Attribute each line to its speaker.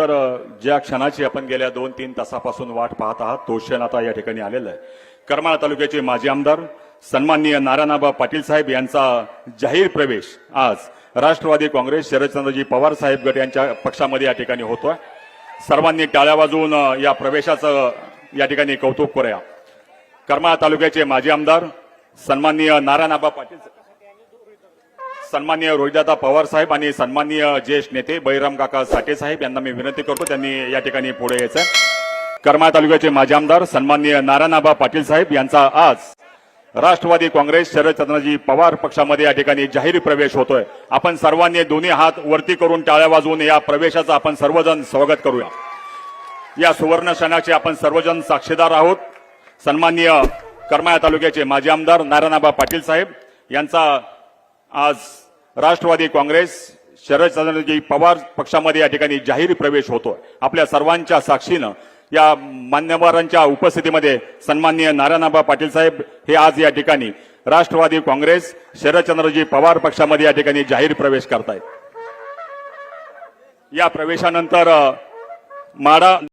Speaker 1: तर ज्या क्षणाची आपण गेल्या दोन तीन तासापासून वाट पाहत आहात तो क्षण आता या ठिकाणी आलेला आहे. करमाळा तालुक्याचे माजी आमदार सन्माननीय नारायणाबा पाटील साहेब यांचा जाहीर प्रवेश आज राष्ट्रवादी काँग्रेस शरदचंद्रजी पवार साहेब गट यांच्या पक्षामध्ये या ठिकाणी होतोय. सर्वांनी टाळ्या वाजवून या प्रवेशाचं या ठिकाणी कौतुक करूया. करमाळा तालुक्याचे माजी आमदार सन्माननीय नारायणाबा पाटील सन्मान्य रोहिदादा पवार साहेब आणि सन्मान्य ज्येष्ठ नेते बहिराम काका साठे साहेब यांना मी विनंती करतो त्यांनी या ठिकाणी पुढे यायचं. करमाळा तालुक्याचे माजी आमदार सन्मान्य नारायणाबा पाटील साहेब यांचा आज राष्ट्रवादी काँग्रेस शरदचंद्रजी पवार पक्षामध्ये या ठिकाणी जाहीर प्रवेश होतोय. आपण सर्वांनी दोन्ही हात वरती करून टाळ्या वाजवून या प्रवेशाचं आपण सर्वजण स्वागत करूया. या सुवर्ण क्षणाचे आपण सर्वजण साक्षीदार आहोत. सन्माननीय करमाळा तालुक्याचे माजी आमदार नारायणाबा पाटील साहेब यांचा आज राष्ट्रवादी काँग्रेस शरदचंद्रजी पवार पक्षामध्ये या ठिकाणी जाहीर प्रवेश होतोय. आपल्या सर्वांच्या साक्षीनं या मान्यवरांच्या उपस्थितीमध्ये सन्माननीय नारायणाबा पाटील साहेब हे आज या ठिकाणी राष्ट्रवादी काँग्रेस शरदचंद्रजी पवार पक्षामध्ये या ठिकाणी जाहीर प्रवेश करतायत. या प्रवेशानंतर माडा